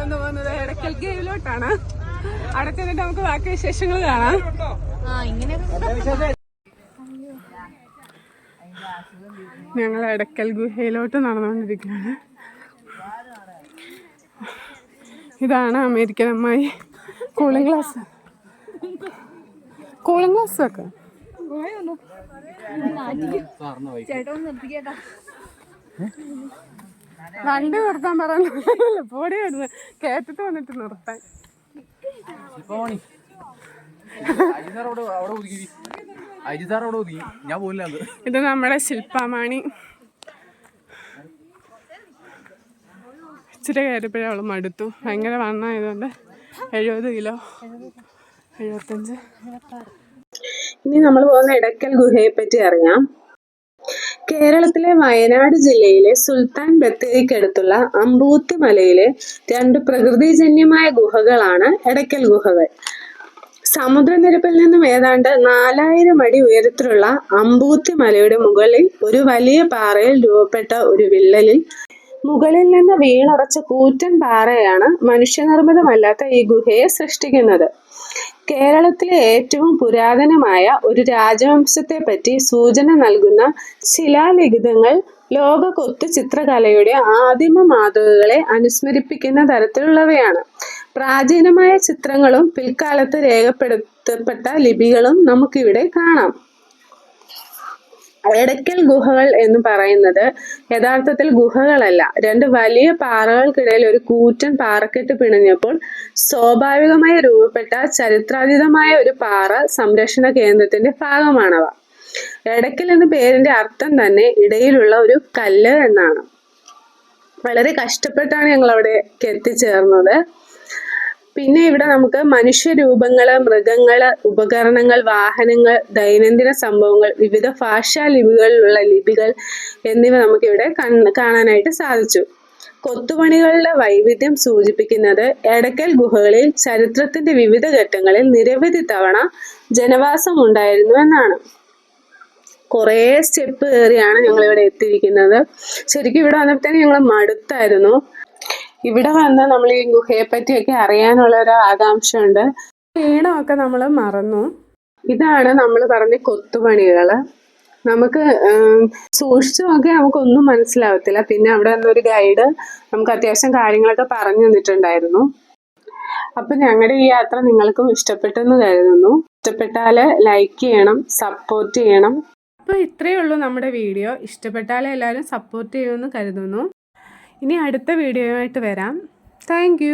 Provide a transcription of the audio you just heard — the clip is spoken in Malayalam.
നമ്മളിന്ന് പോകുന്നത് ഇടയ്ക്കൽ ഗേവിലോട്ടാണ് അവിടെ ചെന്നിട്ട് നമുക്ക് ബാക്കി വിശേഷങ്ങൾ കാണാം. ഞങ്ങൾ ഇടയ്ക്കൽ ഗുഹയിലോട്ട് നടന്നുകൊണ്ടിരിക്കുകയാണ്. ഇതാണ് അമേരിക്കൻ അമ്മായി കൂളിംഗ് ഗ്ലാസ്. കൂളിംഗ് ഗ്ലാസ് ഒക്കെ. വണ്ടി നിർത്താൻ പറഞ്ഞു പൊടി വരുന്നു കയറ്റത്ത് വന്നിട്ട് നിർത്താൻ. ഇത് നമ്മുടെ ശില്പമാണി. ഇച്ചിരി കയറിപ്പോഴേ അവൾ മടുത്തു. ഭയങ്കര വണ്ണമായതുകൊണ്ട് എഴുപത് കിലോ. എഴുപത്തഞ്ച്. ഇനി നമ്മൾ പോകുന്ന ഇടയ്ക്കൽ ഗുഹയെ പറ്റി അറിയാം. കേരളത്തിലെ വയനാട് ജില്ലയിലെ സുൽത്താൻ ബത്തേരിക്കടുത്തുള്ള അമ്പൂത്തി മലയിലെ രണ്ട് പ്രകൃതിജന്യമായ ഗുഹകളാണ് എടക്കൽ ഗുഹകൾ. സമുദ്രനിരപ്പിൽ നിന്നും ഏതാണ്ട് നാലായിരം അടി ഉയരത്തിലുള്ള അമ്പൂത്തി മലയുടെ മുകളിൽ ഒരു വലിയ പാറയിൽ രൂപപ്പെട്ട ഒരു വിള്ളലിൽ മുകളിൽ നിന്ന് വീണുറച്ച കൂറ്റൻ പാറയാണ് മനുഷ്യനിർമ്മിതമല്ലാത്ത ഈ ഗുഹയെ സൃഷ്ടിക്കുന്നത്. കേരളത്തിലെ ഏറ്റവും പുരാതനമായ ഒരു രാജവംശത്തെ പറ്റി സൂചന നൽകുന്ന ശിലാലിഖിതങ്ങൾ ലോക കൊത്തു ചിത്രകലയുടെ ആദിമ മാതൃകകളെ അനുസ്മരിപ്പിക്കുന്ന തരത്തിലുള്ളവയാണ്. പ്രാചീനമായ ചിത്രങ്ങളും പിൽക്കാലത്ത് രേഖപ്പെടുത്തപ്പെട്ട ലിപികളും നമുക്കിവിടെ കാണാം. എടക്കൽ ഗുഹകൾ എന്ന് പറയുന്നത് യഥാർത്ഥത്തിൽ ഗുഹകളല്ല. രണ്ട് വലിയ പാറകൾക്കിടയിൽ ഒരു കൂറ്റൻ പാറക്കെട്ട് പിണഞ്ഞപ്പോൾ സ്വാഭാവികമായി രൂപപ്പെട്ട ചരിത്രാതീതമായ ഒരു പാറ സംരക്ഷണ കേന്ദ്രത്തിന്റെ ഭാഗമാണവ. എടക്കൽ എന്ന പേരിന്റെ അർത്ഥം തന്നെ ഇടയിലുള്ള ഒരു കല്ല് എന്നാണ്. വളരെ കഷ്ടപ്പെട്ടാണ് ഞങ്ങൾ അവിടേക്ക് എത്തിച്ചേർന്നത്. പിന്നെ ഇവിടെ നമുക്ക് മനുഷ്യരൂപങ്ങൾ മൃഗങ്ങൾ ഉപകരണങ്ങൾ വാഹനങ്ങൾ ദൈനംദിന സംഭവങ്ങൾ വിവിധ ഭാഷാ ലിപികളിലുള്ള ലിപികൾ എന്നിവ നമുക്ക് ഇവിടെ കാണാനായിട്ട് സാധിച്ചു. കൊത്തുപണികളുടെ വൈവിധ്യം സൂചിപ്പിക്കുന്നത് എടക്കൽ ഗുഹകളിൽ ചരിത്രത്തിന്റെ വിവിധ ഘട്ടങ്ങളിൽ നിരവധി തവണ ജനവാസം ഉണ്ടായിരുന്നു എന്നാണ്. കുറേ സ്റ്റെപ്പ് കയറിയാണ് ഞങ്ങൾ ഇവിടെ എത്തിയിരിക്കുന്നത്. ശരിക്കും ഇവിടെ വന്നപ്പോഴത്തേന് ഞങ്ങൾ മടുത്തായിരുന്നു. ഇവിടെ വന്ന് നമ്മൾ ഈ ഗുഹയെ പറ്റിയൊക്കെ അറിയാനുള്ള ഒരു ആകാംക്ഷ ഉണ്ട് ഈണമൊക്കെ നമ്മൾ മറന്നു. ഇതാണ് നമ്മൾ പറഞ്ഞ കൊത്തുപണികൾ. നമുക്ക് സൂക്ഷിച്ചൊക്കെ സൂക്ഷിച്ചു നോക്കിയാൽ നമുക്കൊന്നും മനസ്സിലാവത്തില്ല. പിന്നെ അവിടെ നിന്നൊരു ഗൈഡ് നമുക്ക് അത്യാവശ്യം കാര്യങ്ങളൊക്കെ പറഞ്ഞു തന്നിട്ടുണ്ടായിരുന്നു. അപ്പൊ ഞങ്ങളുടെ ഈ യാത്ര നിങ്ങൾക്കും ഇഷ്ടപ്പെട്ടെന്ന് കരുതുന്നു. ഇഷ്ടപ്പെട്ടാൽ ലൈക്ക് ചെയ്യണം സപ്പോർട്ട് ചെയ്യണം. അപ്പോൾ ഇത്രയേ ഉള്ളൂ നമ്മുടെ വീഡിയോ. ഇഷ്ടപ്പെട്ടാലേ എല്ലാവരും സപ്പോർട്ട് ചെയ്യുമെന്ന് കരുതുന്നു. ഇനി അടുത്ത വീഡിയോ ആയിട്ട് വരാം താങ്ക്